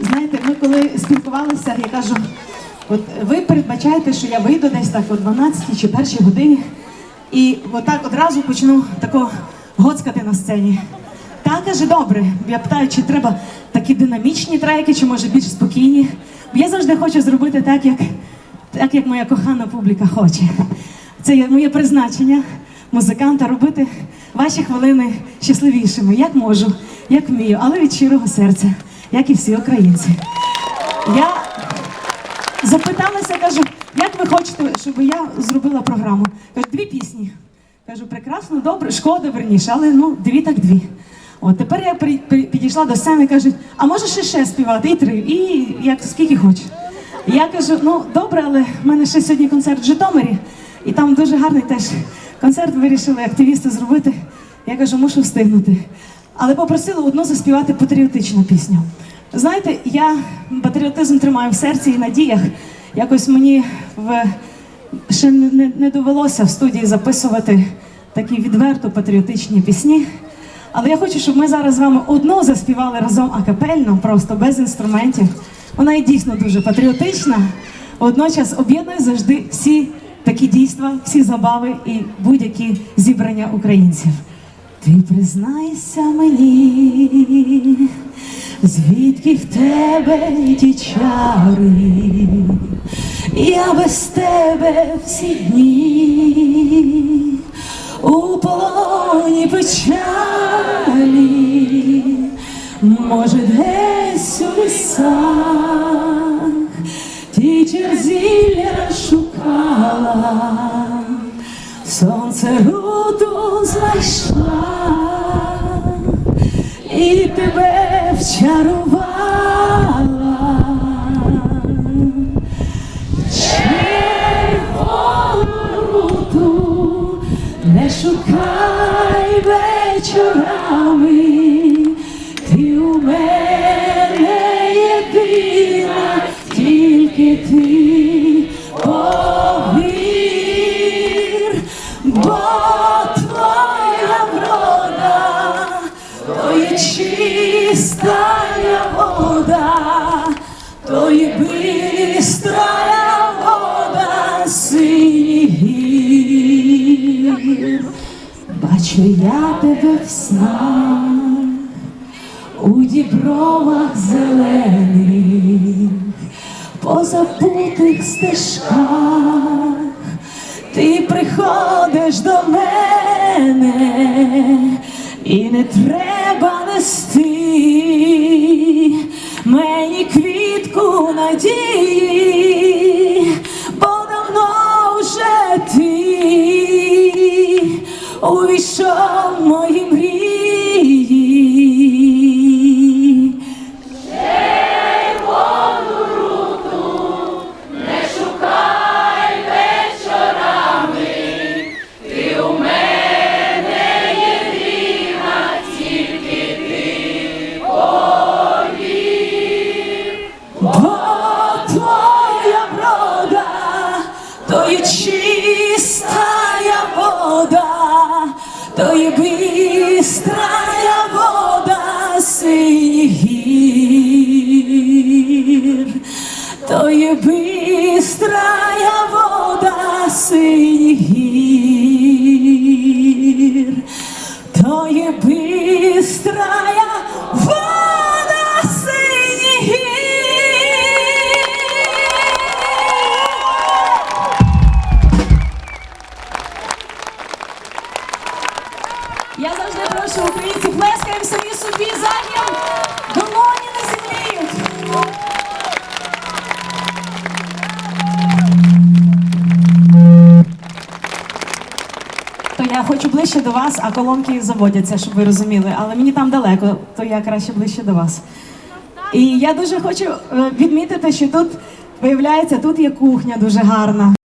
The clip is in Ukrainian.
Знаєте, ми коли спілкувалися, я кажу, от ви передбачаєте, що я вийду десь так о 12 чи першій годині, і отак одразу почну тако гоцкати на сцені. Та каже, добре. Я питаю, чи треба такі динамічні треки, чи може більш спокійні. Бо я завжди хочу зробити так, як, так, як моя кохана публіка хоче. Це є моє призначення музиканта робити ваші хвилини щасливішими, як можу, як вмію, але від щирого серця, як і всі українці. Я запиталася, кажу, як ви хочете, щоб я зробила програму? Кажу, дві пісні. Кажу, прекрасно, добре, шкода верніше, але ну дві так дві. От тепер я підійшла до сцени і кажуть, а може ще ще співати? І три, і як скільки хочеш. Я кажу, ну добре, але в мене ще сьогодні концерт в Житомирі, і там дуже гарний теж концерт вирішили активісти зробити. Я кажу, мушу встигнути. Але попросила одну заспівати патріотичну пісню. Знаєте, я патріотизм тримаю в серці і надіях. Якось мені в ще не, не- довелося в студії записувати такі відверто патріотичні пісні. Але я хочу, щоб ми зараз з вами одну заспівали разом акапельно, просто без інструментів. Вона і дійсно дуже патріотична. Водночас об'єднує завжди всі такі дійства, всі забави і будь-які зібрання українців. Ти признайся мені, звідки в тебе ті чари, я без тебе всі дні у полоні печалі, може, десь у лісах ті черзілля шукала, сонце руду знайшла і тебе вчарувала. Червону не шукай вечорами, ти у мене єдина, тільки ти є бистрая вода синіх. Бачу я тебе в снах, у дібровах зелених, по забутих стежках, ти приходиш до мене, і не треба нести мені квітку надії, бо давно вже ти увійшов в то є чистая вода, то є бистрая Я завжди прошу українців, плескаємо самі собі заднім, долоні на землі. То я хочу ближче до вас, а колонки заводяться, щоб ви розуміли. Але мені там далеко, то я краще ближче до вас. І я дуже хочу е, відмітити, що тут виявляється, тут є кухня дуже гарна.